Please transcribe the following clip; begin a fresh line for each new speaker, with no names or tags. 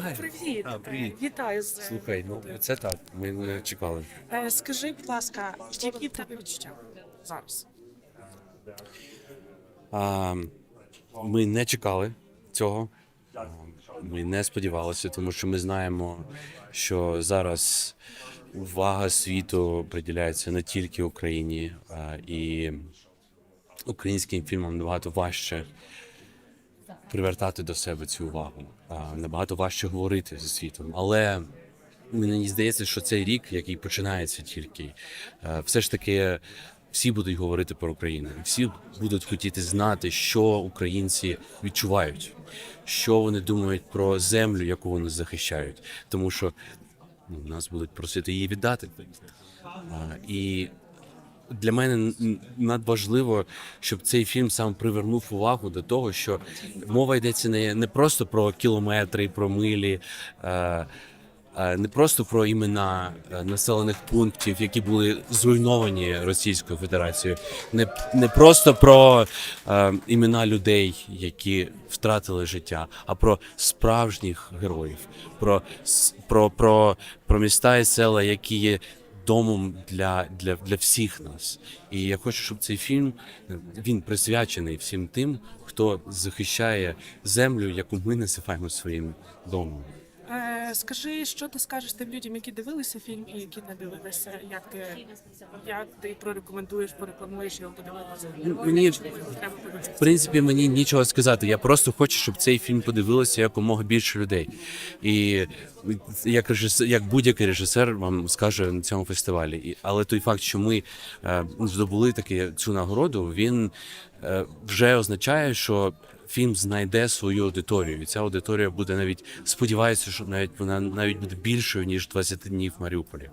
вітаю.
Привіт,
А, привіт.
Вітаю з
Слухай, ну це так. Ми не чекали.
Е, Скажи, будь ласка, які в тебе відчуття зараз?
А, ми не чекали цього. Ми не сподівалися, тому що ми знаємо, що зараз увага світу приділяється не тільки Україні, а і українським фільмам набагато важче привертати до себе цю увагу. А, Набагато важче говорити зі світом. Але мені здається, що цей рік, який починається тільки, е, все ж таки всі будуть говорити про Україну. Всі будуть хотіти знати, що українці відчувають, що вони думають про землю, яку вони захищають. Тому що ну, нас будуть просити її віддати. А, І для мене надважливо, щоб цей фільм сам привернув увагу до того, що мова йдеться не, не просто про кілометри, про милі, е, е, не просто про імена е, населених пунктів, які були зруйновані Російською Федерацією, не, не просто про е, імена людей, які втратили життя, а про справжніх героїв, про, про, про, про міста і села, які є домом для, для, для всіх нас. І я хочу, щоб цей фільм він присвячений всім тим, хто захищає землю, яку ми називаємо своїм домом.
Скажи, що ти скажеш тим людям, які дивилися фільм і які не дивилися? Як ти, як ти прорекомендуєш, порекламуєш його подивитися?
Мені
треба подивитися?
В принципі, мені нічого сказати. Я просто хочу, щоб цей фільм подивилося якомога більше людей. І як режисер, як будь-який режисер вам скаже на цьому фестивалі. І, але той факт, що ми е, здобули таки цю нагороду, він е, вже означає, що фільм знайде свою аудиторію. І ця аудиторія буде навіть сподіваюся, що навіть вона навіть буде більшою ніж 20 днів в Маріуполі.